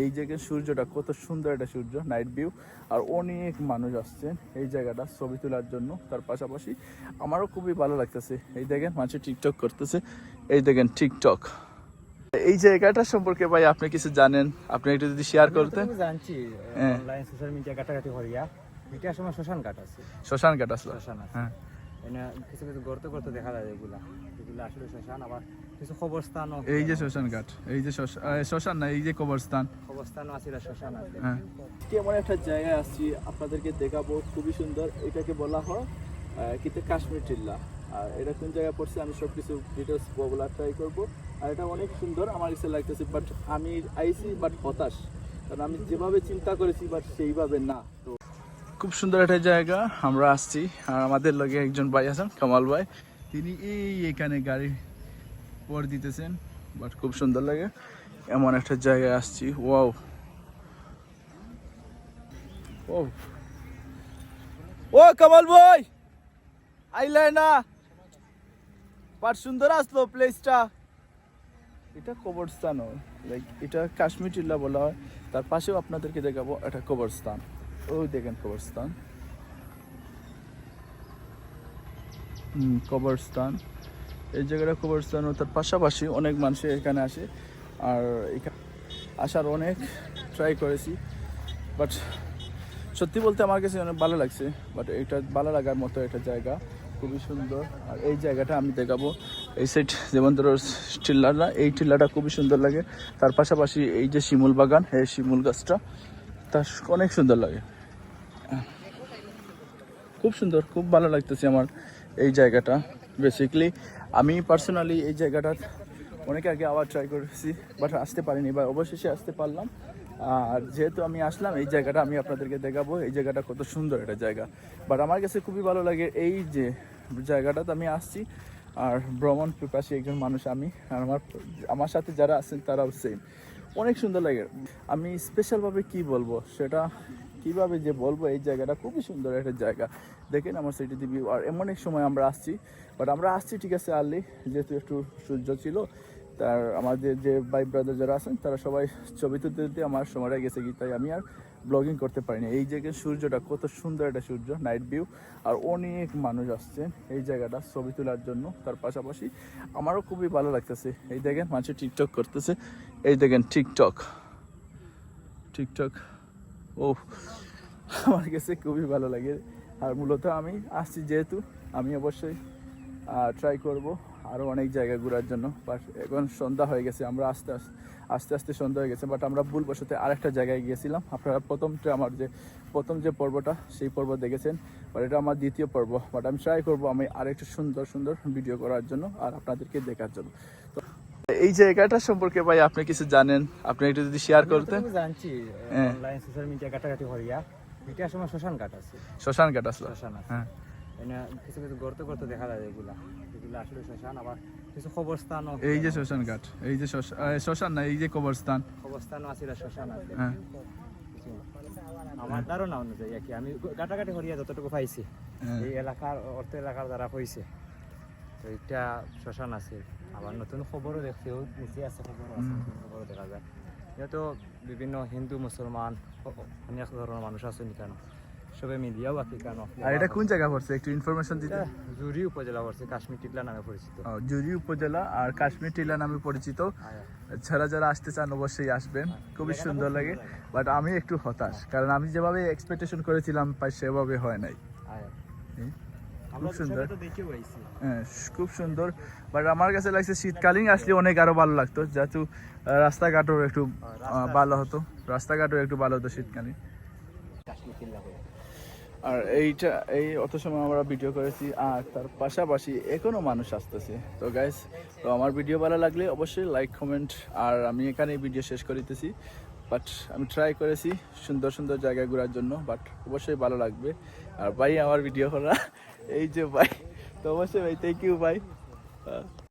এই জায়গায় সূর্যটা কত সুন্দর একটা সূর্য নাইট ভিউ আর অনেক মানুষ আসছেন এই জায়গাটা ছবি তোলার জন্য। তার পাশাপাশি আমারও খুবই ভালো লাগতেছে। এই দেখেন মানুষ টিকটক করতেছে। এই দেখেন টিকটক এই জায়গাটা সম্পর্কে ভাই আপনি কিছু জানেন? আপনি একটু যদি শেয়ার করতেন। জানছি। অনলাইন সোশ্যাল মিডিয়া ঘাটাঘাটি হরিয়া। এটা সময় শ্মশান ঘাট আছে। শ্মশান কাট আসলো। শ্মশান আছে। হ্যাঁ। কিছু কিছু গর্ত গর্ত দেখা যায় এগুলা। এগুলা আসলে শ্মশান। আবার কিছু এই যে শ্মশান ঘাট এই যে শ্মশ- শ্মশান না এই যে কবরস্থান। কবরস্থানও আছে শ্মশান আছে। হ্যাঁ। কেমন একটা জায়গায় আসছি আপনাদেরকে দেখাবো খুবই সুন্দর। এটাকে বলা হয় কিন্তু কাশ্মীর টিল্লা। আর এটা কোন জায়গায় পড়ছে আমি সব কিছু ডিটেলস বলার ট্রাই করব। আর এটা অনেক সুন্দর আমার কাছে লাগতেছে বাট আমি আইছি বাট হতাশ। কারণ আমি যেভাবে চিন্তা করেছি বাট সেইভাবে না। তো খুব সুন্দর একটা জায়গা আমরা আসছি। আর আমাদের লগে একজন ভাই আছেন কামাল ভাই। তিনি এই এখানে গাড়ি পর দিতেছেন বাট খুব সুন্দর লাগে। এমন একটা জায়গায় আসছি ওয়াও ও ও কামাল ভাই! আইলে না। বাট সুন্দর আসলো প্লেসটা এটা কবরস্থান লাইক এটা কাশ্মীর টিল্লা বলা হয়। তার পাশেও আপনাদেরকে দেখাবো এটা কবরস্থান। ওই দেখেন কবরস্থান। কবরস্থান। এই জায়গাটা কবরস্থান ও তার পাশাপাশি অনেক মানুষ এখানে আসে। আর এখানে আসার অনেক ট্রাই করেছি বাট সত্যি বলতে আমার কাছে অনেক ভালো লাগছে। বাট এটা ভালো লাগার মতো একটা জায়গা, খুবই সুন্দর। আর এই জায়গাটা আমি দেখাবো। এই সাইড যেমন ধরো টিল্লাটা এই টিল্লাটা খুবই সুন্দর লাগে। তার পাশাপাশি এই যে শিমুল বাগান, এই শিমুল গাছটা তার অনেক সুন্দর লাগে। খুব সুন্দর, খুব ভালো লাগতেছে আমার এই জায়গাটা। বেসিক্যালি আমি পার্সোনালি এই জায়গাটা অনেক আগে আবার ট্রাই করেছি বাট আসতে পারিনি, বা অবশেষে আসতে পারলাম। আর যেহেতু আমি আসলাম, এই জায়গাটা আমি আপনাদেরকে দেখাবো, এই জায়গাটা কত সুন্দর একটা জায়গা। বাট আমার কাছে খুবই ভালো লাগে এই যে জায়গাটাতে আমি আসছি, আর ভ্রমণ পিপাসী একজন মানুষ আমি, আর আমার আমার সাথে যারা আছেন তারাও সেম অনেক সুন্দর লাগে। আমি স্পেশালভাবে কি বলব, সেটা কীভাবে যে বলব, এই জায়গাটা খুবই সুন্দর একটা জায়গা। দেখেন আমার সিটিতে ভিউ আর এমন এক সময় আমরা আসছি। বাট আমরা আসছি, ঠিক আছে আর্লি যেহেতু একটু সূর্য ছিল। তার আমাদের যে ভাই ব্রাদার যারা আছেন, তারা সবাই ছবি তুলতে তুলতে আমার সময়টা গেছে কি, তাই আমি আর ব্লগিং করতে পারিনি। এই জায়গায় সূর্যটা কত সুন্দর একটা সূর্য নাইট ভিউ আর অনেক মানুষ আসছেন এই জায়গাটা ছবি তোলার জন্য। তার পাশাপাশি আমারও খুবই ভালো লাগতেছে। এই দেখেন, মানুষ টিকটক করতেছে। এই দেখেন টিকটক টিকটক ও আমার কাছে খুবই ভালো লাগে। আর মূলত আমি আসছি যেহেতু, আমি অবশ্যই ট্রাই করব আরও অনেক জায়গা ঘোরার জন্য। বাট এখন সন্ধ্যা হয়ে গেছে, আমরা আস্তে আস্তে আস্তে আস্তে সন্ধ্যা হয়ে গেছে। বাট আমরা ভুলবশতে আরেকটা জায়গায় গিয়েছিলাম। আপনারা প্রথমটা আমার যে, প্রথম যে পর্বটা, সেই পর্ব দেখেছেন। বাট এটা আমার দ্বিতীয় পর্ব। বাট আমি ট্রাই করব আমি আরেকটু সুন্দর সুন্দর ভিডিও করার জন্য আর আপনাদেরকে দেখার জন্য। তো এই জায়গাটা সম্পর্কে ভাই আপনি কিছু জানেন? আপনি একটু যদি শেয়ার করতেন। জানছি। অনলাইন সোশ্যাল মিডিয়া ঘাটাঘাটি হরিয়া এটা সময় শ্মশান ঘাট আছে। শ্মশান কাট আসলো? শ্মশান আছে। হ্যাঁ। কিছু কিছু গর্ত গর্ত দেখা যায় এগুলা। এগুলা আসলে শ্মশান আবার কিছু কবরস্থানও এই যে শ্মশান ঘাট এই যে শ্মশান না এই যে কবরস্থান। কবরস্থানও আছে শ্মশান আছে। হ্যাঁ। আমার ধারণা অনুযায়ী আর কি আমি কাটাকাটি হরিয়া যতটুকু পাইছি হ্যাঁ। এই এলাকার অর্থ এলাকার দ্বারা হয়েছে তো এটা শ্মশান আছে। আবার নতুন খবরও দেখছি নিচে আছে খবরও আছে খবরও দেখা যায়। যেহেতু বিভিন্ন হিন্দু মুসলমান অনেক ধরনের মানুষ আছে কেন? সবে মিডিয়াও আছে কেন? আর এটা কোন জায়গা পড়ছে? একটু ইনফরমেশন দিতে। জুরি উপজেলা পড়ছে কাশ্মীর টিকলা নামে পরিচিত জুরি উপজেলা আর কাশ্মীর টিলা নামে পরিচিত আয়া। যারা যারা আসতে চান অবশ্যই আসবেন। খুবই সুন্দর লাগে। বাট আমি একটু হতাশ কারণ আমি যেভাবে এক্সপেকটেশন করেছিলাম সেভাবে হয় নাই। আয়া। সুন্দর। হ্যাঁ খুব সুন্দর। বাট আমার কাছে লাগছে শীতকালীন আসলে অনেক আরও ভালো লাগতো যেহেতু রাস্তাঘাটও একটু ভালো হতো। রাস্তাঘাটও একটু ভালো হতো শীতকালীন। আর এইটা এই অত সময় আমরা ভিডিও করেছি আর তার পাশাপাশি এখনও মানুষ আসতেছে। তো গাইস তো আমার ভিডিও ভালো লাগলে অবশ্যই লাইক কমেন্ট আর আমি এখানে ভিডিও শেষ করিতেছি। বাট আমি ট্রাই করেছি সুন্দর সুন্দর জায়গায় ঘোরার জন্য বাট অবশ্যই ভালো লাগবে। আর ভাই আমার ভিডিও করা এই যে ভাই তো অবশ্যই ভাই থ্যাংক ইউ ভাই